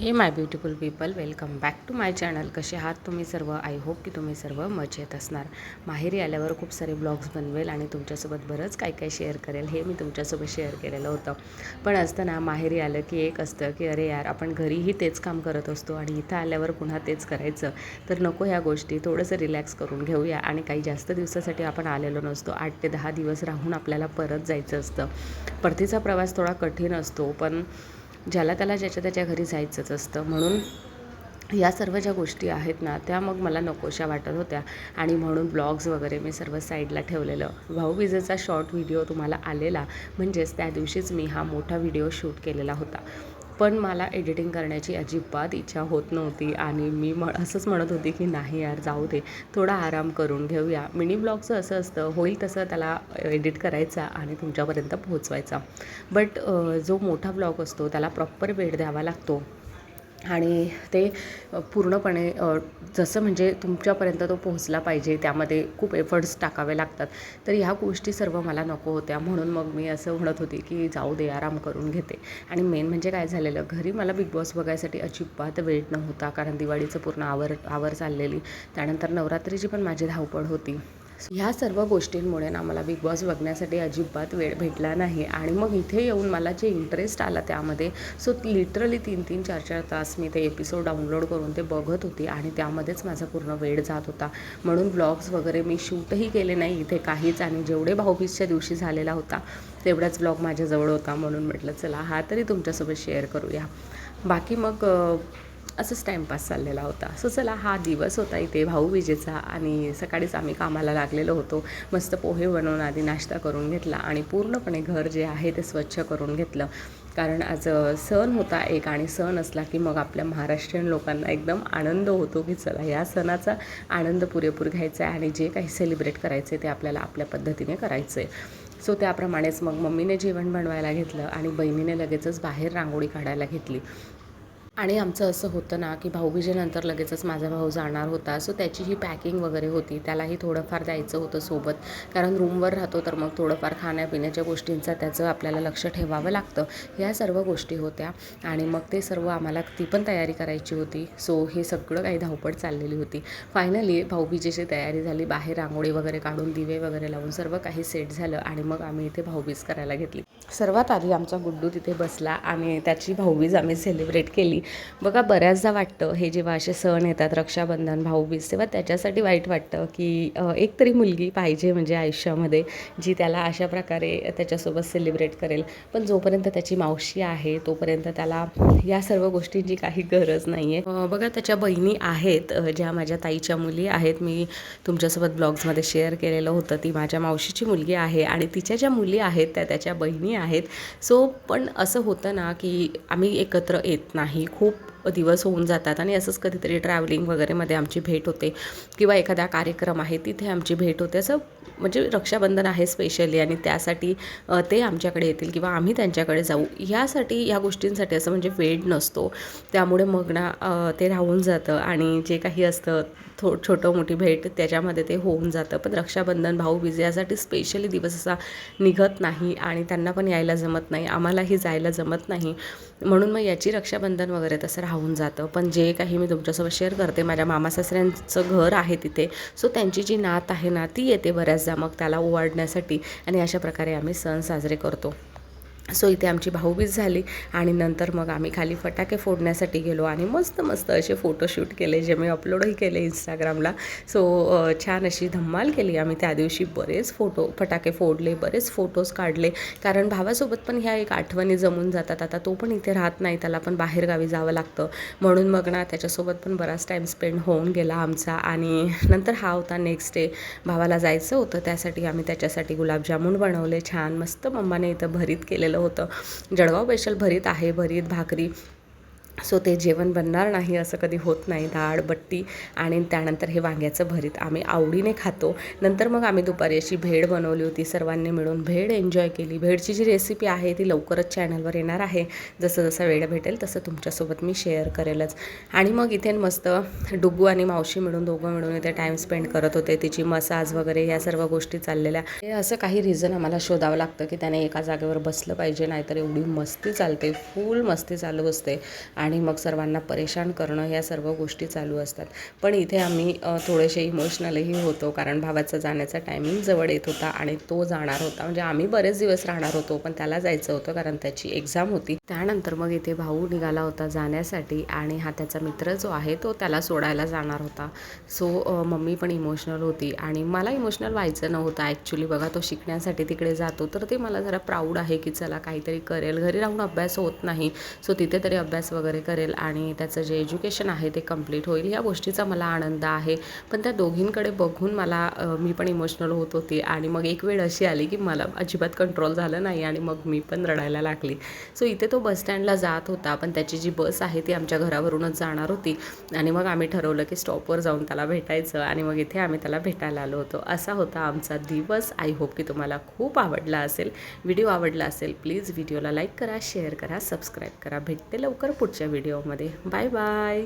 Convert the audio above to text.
हे my beautiful people welcome back to my channel कसे आहात तुम्ही सर्व? आय होप की तुम्ही सर्व मजेत असणार. माहेरी आल्यावर खूप सारे ब्लॉग्स बनवेल आणि तुमच्यासोबत बरंच काय काय शेअर करेल हे मी तुमच्यासोबत शेअर केलेलं होतं. पण असतं ना माहेरी आलं की एक असतं की अरे यार आपण घरीही तेच काम करत असतो आणि इथं आल्यावर पुन्हा तेच करायचं. तर नको ह्या गोष्टी थोडंसं रिलॅक्स करून घेऊया. आणि काही जास्त दिवसासाठी आपण आलेलो नसतो. आठ ते दहा दिवस राहून आपल्याला परत जायचं असतं. परतीचा प्रवास थोडा कठीण असतो पण ज्याला त्याला ज्याच्या त्याच्या घरी जायचंच असतं. म्हणून या सर्व ज्या गोष्टी आहेत ना त्या मग मला नकोशा वाटत होत्या. आणि म्हणून ब्लॉग्स वगैरे मी सर्व साईडला ठेवलेलं. भाऊबीजेचा शॉर्ट व्हिडिओ तुम्हाला आलेला. म्हणजेच त्या दिवशीच मी हा मोठा व्हिडिओ शूट केलेला होता. पण मला एडिटिंग करण्याची अजिबात इच्छा होत नव्हती आणि मी म असंच म्हणत होती की नाही यार जाऊ दे थोडा आराम करून घेऊया. मिनी ब्लॉगचं असं असतं होईल तसं त्याला एडिट करायचा आणि तुमच्यापर्यंत पोहोचवायचा. बट जो मोठा ब्लॉग असतो त्याला प्रॉपर वेळ द्यावा लागतो. आणि ते पूर्णपणे जसं म्हणजे तुमच्यापर्यंत तो पोहोचला पाहिजे त्यामध्ये खूप एफर्ट्स टाकावे लागतात. तर ह्या गोष्टी सर्व मला नको होत्या. म्हणून मग मी असं म्हणत होती की जाऊ दे आराम करून घेते. आणि मेन म्हणजे काय झालेलं घरी मला बिग बॉस बघायसाठी अजिबात वेळ नव्हता. कारण दिवाळीचं पूर्ण आवर आवर चाललेली. त्यानंतर नवरात्रीची पण माझी धावपळ होती. ह्या सर्व गोष्टींमुळे ना मला बिग बॉस बघण्यासाठी अजिबात वेळ भेटला नाही. आणि मग इथे येऊन मला जे इंटरेस्ट आला त्यामध्ये सो लिटरली तीन तीन चार चार तास मी ते एपिसोड डाउनलोड करून ते बघत होती आणि त्यामध्येच माझा पूर्ण वेळ जात होता. म्हणून ब्लॉग्स वगैरे मी शूटही केले नाही. इथे काहीच आणि जेवढे भाऊबीजच्या दिवशी झालेला होता तेवढाच ब्लॉग माझ्याजवळ होता. म्हणून म्हटलं चला हा तरी तुमच्यासोबत शेअर करूया. बाकी मग असंच टाईमपास चाललेला होता. सो चला हा दिवस होता इथे भाऊबीजेचा आणि सकाळीच आम्ही कामाला लागलेलो होतो. मस्त पोहे बनवून आधी नाश्ता करून घेतला आणि पूर्णपणे घर जे आहे ते स्वच्छ करून घेतलं. कारण आज सण होता एक आणि सण असला की मग आपल्या महाराष्ट्रीयन लोकांना एकदम आनंद होतो की चला या सणाचा आनंद पुरेपूर घ्यायचा आहे आणि जे काही सेलिब्रेट करायचे ते आपल्याला आपल्या पद्धतीने करायचं आहे सो त्याप्रमाणेच मग मम्मीने जेवण बनवायला घेतलं आणि बहिणीने लगेचच बाहेर रांगोळी काढायला घेतली. आणि आमचं असं होतं ना की भाऊबीजेनंतर लगेचच माझा भाऊ जाणार होता. सो त्याची ही पॅकिंग वगैरे होती. त्यालाही थोडंफार द्यायचं होतं सोबत. कारण रूमवर राहतो तर मग थोडंफार खाण्यापिण्याच्या गोष्टींचा त्याचं आपल्याला लक्ष ठेवावं लागतं. या सर्व गोष्टी होत्या. आणि मग ते सर्व आम्हाला ती पण तयारी करायची होती. सो हे सगळं काही धावपळ चाललेली होती. फायनली भाऊबीजेची तयारी झाली. बाहेर रांगोळी वगैरे काढून दिवे वगैरे लावून सर्व काही सेट झालं आणि मग आम्ही इथे भाऊबीज करायला घेतली. सर्वात आधी आमचा गुड्डू तिथे बसला आणि त्याची भाऊबीज आम्ही सेलिब्रेट केली. बघा बऱ्याचदा वाटतं हे जेव्हा असे सण येतात रक्षाबंधन भाऊबीज तेव्हा त्याच्यासाठी वाईट वाटतं की एक तरी मुलगी पाहिजे म्हणजे आयुष्यामध्ये जी त्याला अशा प्रकारे त्याच्यासोबत सेलिब्रेट करेल. पण जोपर्यंत त्याची मावशी आहे तोपर्यंत त्याला या सर्व गोष्टींची काही गरज नाही आहे बघा त्याच्या बहिणी आहेत ज्या माझ्या ताईच्या मुली आहेत. मी तुमच्यासोबत ब्लॉग्समध्ये शेअर केलेलं होतं. ती माझ्या मावशीची मुलगी आहे आणि तिच्या ज्या मुली आहेत त्या त्याच्या बहिणी आहेत. सो पण असं होतं ना की आम्ही एकत्र येत नाही. खूप दिवस होऊन जातात आणि असंच कधीतरी ट्रॅव्हलिंग वगैरेमध्ये आमची भेट होते किंवा एखादा कार्यक्रम आहे तिथे आमची भेट होते. असं म्हणजे रक्षाबंधन आहे स्पेशली आणि त्यासाठी ते आमच्याकडे येतील किंवा आम्ही त्यांच्याकडे जाऊ. ह्यासाठी ह्या गोष्टींसाठी असं म्हणजे वेळ नसतो. त्यामुळे मग ना ते राहून जातं आणि जे काही असतं थो छोटं मोठी भेट त्याच्यामध्ये ते होऊन जातं. पण रक्षाबंधन भाऊबीज यासाठी स्पेशली दिवस असा निघत नाही आणि त्यांना पण यायला जमत नाही. आम्हालाही जायला जमत नाही. म्हणून मग याची रक्षाबंधन वगैरे तसं राहून जातं. पण जे काही मी तुमच्यासोबत शेअर करते माझ्या मामासासऱ्यांचं घर आहे तिथे. सो त्यांची जी नात आहे ना ती येते बऱ्याचदा. मग त्याला ओवाळण्यासाठी आणि अशा प्रकारे आम्ही सण साजरे करतो. सो इथे आमची भाऊबीज झाली आणि नंतर मग आम्ही खाली फटाके फोडण्यासाठी गेलो आणि मस्त मस्त असे फोटोशूट केले जे मी अपलोडही केले इंस्टाग्रामला सो छान अशी धम्माल केली. आम्ही त्या दिवशी बरेच फोटो फटाके फोडले बरेच फोटोज काढले. कारण भावासोबत पण ह्या एक आठवणी जमून जातात. आता तो पण इथे राहत नाही त्याला पण बाहेरगावी जावं लागतं. म्हणून मग ना त्याच्यासोबत पण बराच टाईम स्पेंड होऊन गेला आमचा. आणि नंतर हा होता नेक्स्ट डे भावाला जायचं होतं त्यासाठी आम्ही त्याच्यासाठी गुलाबजामुन बनवले. छान मस्त मम्माने इथं भरीत केलेलं होतं. जळगाव स्पेशल भरीत आहे भरीत भाकरी. सो ते जेवण बनणार नाही असं कधी होत नाही डाळ बट्टी आणि त्यानंतर हे वांग्याचं भरीत. आम्ही आवडीने खातो. नंतर मग आम्ही दुपारी अशी भेळ बनवली होती सर्वांनी मिळून भेळ एन्जॉय केली. भेळची जी रेसिपी आहे ती लवकरच चॅनलवर येणार आहे. जसं जसं वेळ भेटेल तसं तुमच्यासोबत मी शेअर करेलच. आणि मग इथे मस्त डुगू आणि मावशी मिळून दोघं मिळून इथे टाईम स्पेंड करत होते. तिची मसाज वगैरे या सर्व गोष्टी चाललेल्या. हे असं काही रिझन आम्हाला शोधावं लागतं की त्याने एका जागेवर बसलं पाहिजे नाहीतर एवढी मस्ती चालते फुल मस्ती चालू असते. आणि आणि मग सर्वांना परेशान करणं ह्या सर्व गोष्टी चालू असतात. पण इथे आम्ही थोडेसे इमोशनलही होतो कारण भावाचा जाण्याचा टायमिंग जवळ येत होता आणि तो जाणार होता. म्हणजे आम्ही बरेच दिवस राहणार होतो पण त्याला जायचं होतं कारण त्याची एक्झाम होती. त्यानंतर मग इथे भाऊ निघाला होता जाण्यासाठी आणि हा त्याचा मित्र जो आहे तो त्याला सोडायला जाणार होता. सो मम्मी पण इमोशनल होती आणि मला इमोशनल व्हायचं नव्हतं. ॲक्च्युली बघा तो शिकण्यासाठी तिकडे जातो तर ते मला जरा प्राऊड आहे की चला काहीतरी करेल. घरी राहून अभ्यास होत नाही. सो तिथे तरी अभ्यास वगैरे करेल आणि त्याचं जे एज्युकेशन आहे ते कंप्लीट होईल या गोष्टीचा मला आनंद आहे. पण त्या दोघींकडे बघून मला मी पण इमोशनल होत होती आणि मग एक वेळ अशी आली की मला अजिबात कंट्रोल झालं नाही आणि मग मी पण रडायला लागली. सो इथे तो बसस्टँडला जात होता पण त्याची जी बस आहे ती आमच्या घरावरूनच जाणार होती आणि मग आम्ही ठरवलं की स्टॉपवर जाऊन त्याला भेटायचं आणि मग इथे आम्ही त्याला भेटायला आलो होतो. असा होता आमचा दिवस. आय होप की तुम्हाला खूप आवडला असेल व्हिडिओ आवडला असेल प्लीज व्हिडिओला लाईक करा शेअर करा सबस्क्राईब करा. भेटते लवकर पुढच्या व्हिडिओमध्ये. Bye bye.